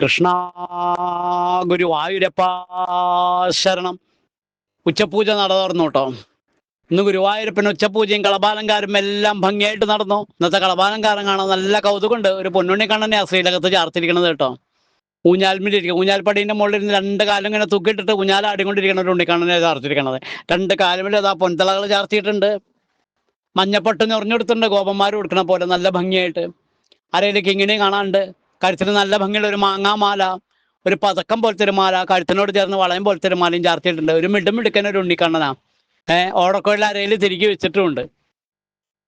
കൃഷ്ണ ഗുരുവായൂരപ്പ ശരണം. ഉച്ചപൂജ നടന്നു കേട്ടോ. ഇന്ന് ഗുരുവായൂരപ്പന് ഉച്ചപൂജയും കളഭാലങ്കാരും എല്ലാം ഭംഗിയായിട്ട് നടന്നു. ഇന്നത്തെ കളഭാലങ്കാരം കാണാൻ നല്ല കൗതുകമുണ്ട്. ഒരു പൊന്നുണ്ണി കണ്ണനെയാ ശ്രീലകത്ത് ചാർത്തിരിക്കണത് കേട്ടോ. ഊഞ്ഞാൽമിലിരിക്കും ഊഞ്ഞാൽപ്പടീന്റെ മുകളിൽ ഇരുന്ന് രണ്ട് കാലം ഇങ്ങനെ തൂക്കിയിട്ടിട്ട് ഊഞ്ഞാലാടിക്കൊണ്ടിരിക്കണ ഒരു ഉണ്ണിക്കണ്ണനെ ചാർത്തിരിക്കണത് രണ്ട് കാലുമിൽ അതാ പൊൻതളകൾ ചാർത്തിയിട്ടുണ്ട്. മഞ്ഞപ്പട്ട് നിറഞ്ഞെടുത്തിട്ടുണ്ട്. ഗോപന്മാർ കൊടുക്കണ പോലെ നല്ല ഭംഗിയായിട്ട്. ആരെങ്കിലും ഇങ്ങനെ കാണാനുണ്ട്. കഴുത്തിന് നല്ല ഭംഗിയുള്ള ഒരു മാങ്ങാമാല ഒരു പതക്കം പോലത്തെ ഒരു മാല കഴുത്തിനോട് ചേർന്ന് വളയം പോലത്തെ ഒരു മാലയും ചാർത്തിയിട്ടുണ്ട്. ഒരു മിടും മിടുക്കൻ ഒരു ഉണ്ണിക്കണ്ണനാ. ഏഹ് ഓടക്കോഴിൽ അരയിൽ തിരികെ വെച്ചിട്ടുമുണ്ട്.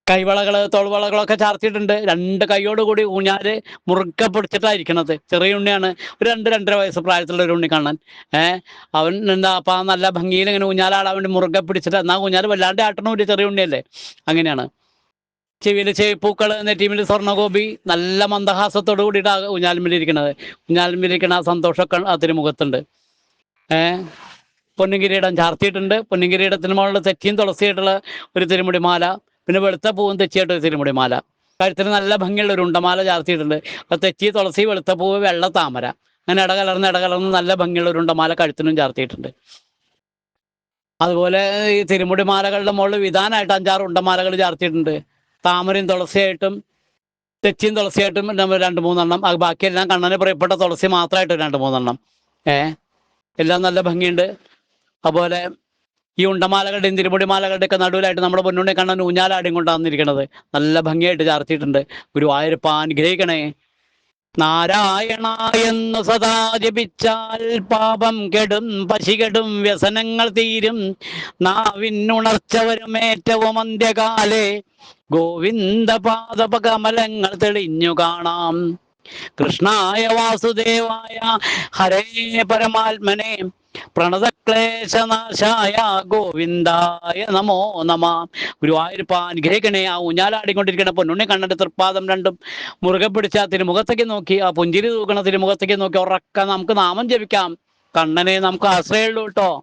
കൈവളകൾ തോൾവളകളൊക്കെ ചാർത്തിയിട്ടുണ്ട്. രണ്ട് കൈയോട് കൂടി ഊഞ്ഞാൽ മുറുക്ക പിടിച്ചിട്ടായിരിക്കണത്. ചെറിയ ഉണ്ണിയാണ്. ഒരു രണ്ട് രണ്ടര വയസ്സ് പ്രായത്തിലുള്ള ഒരു ഉണ്ണിക്കണ്ണൻ. ഏഹ് അവൻ എന്താ അപ്പൊ നല്ല ഭംഗിയിൽ ഇങ്ങനെ ഊഞ്ഞാലാടാൻ വേണ്ടി മുറുക്ക പിടിച്ചിട്ട് എന്നാ ഊഞ്ഞാൽ വല്ലാണ്ട് ആട്ടണ ഒരു ചെറിയ ഉണ്ണിയല്ലേ? അങ്ങനെയാണ്. ചെവിയിൽ എന്ന നെറ്റിമിൽ സ്വർണഗോപി നല്ല മന്ദഹാസത്തോടു കൂടിയിട്ട് ഊഞ്ഞാലുമ്പിലിരിക്കണത് ഊഞ്ഞാലുമ്പിലിരിക്കണ ആ സന്തോഷമൊക്കെ അതിന് മുഖത്തുണ്ട്. ഏഹ് പൊന്നുകിരീടം ചാർത്തിയിട്ടുണ്ട്. പൊന്നുകിരീടത്തിന് മുകളിൽ തെറ്റിയും തുളസിയായിട്ടുള്ള ഒരു തിരുമുടി മാല പിന്നെ വെളുത്ത പൂവും തെച്ചിയായിട്ട് ഒരു തിരുമുടി മാല കഴുത്തിന് നല്ല ഭംഗിയുള്ള ഒരു ഉണ്ടമാല ചാർത്തിയിട്ടുണ്ട്. അപ്പൊ തെച്ചി തുളസി വെളുത്ത പൂവ് വെള്ള താമര. അങ്ങനെ ഇടകലർന്ന് ഇടകലർന്ന് നല്ല ഭംഗിയുള്ള ഒരു ഉണ്ടമാല കഴുത്തിനും ചാർത്തിയിട്ടുണ്ട്. അതുപോലെ ഈ തിരുമുടി മാലകളുടെ മുകളിൽ വിധാനമായിട്ട് അഞ്ചാറ് ഉണ്ടമാലകൾ ചാർത്തിയിട്ടുണ്ട്. താമരയും തുളസിയായിട്ടും തെച്ചിയും തുളസിയായിട്ടും നമ്മൾ രണ്ട് മൂന്നെണ്ണം ബാക്കിയെല്ലാം കണ്ണനെ പ്രിയപ്പെട്ട തുളസി മാത്രമായിട്ട് രണ്ട് മൂന്നെണ്ണം. ഏ? എല്ലാം നല്ല ഭംഗിയുണ്ട്. അതുപോലെ ഈ ഉണ്ടമാലകളുടെയും തിരുമുടി മാലകളുടെ ഒക്കെ നടുവിലായിട്ട് നമ്മുടെ പൊന്നുണ്ണി കണ്ണൻ ഊഞ്ഞാലാടിയും കൊണ്ടാന്നിരിക്കണത് നല്ല ഭംഗിയായിട്ട് ചാർത്തിയിട്ടുണ്ട്. ഗുരുവായൂരപ്പ അനുഗ്രഹിക്കണേ. നാരായണ എന്ന് സദാ ജപിച്ചാൽ പാപം കെടും പശി കെടും വ്യസനങ്ങൾ തീരും. നാവിനുണർച്ച വരും ഏറ്റവും അന്ത്യകാലേ. ഗോവിന്ദ പാദപകമലങ്ങൾ തെളിഞ്ഞു കാണാം. കൃഷ്ണായ വാസുദേവായ ഹരേ പരമാത്മനെ പ്രണതക്ലേശനാശായ ഗോവിന്ദായ നമോ നമ. ഗുരുവായൂരപ്പ അനുഗ്രഹിക്കണേ ആ ഊഞ്ഞാലാടിക്കൊണ്ടിരിക്കണ പൊന്നുണ്ണി കണ്ണന്റെ തൃപ്പാദം രണ്ടും മുറുകെ പിടിച്ച തിരുമുഖത്തേക്ക് നോക്കി ആ പുഞ്ചിരി തൂക്കണ തിരുമുഖത്തേക്ക് നോക്കി ഉറക്ക നമുക്ക് നാമം ജപിക്കാം. കണ്ണനെ നമുക്ക് ആശ്രയമുള്ളൂ കേട്ടോ.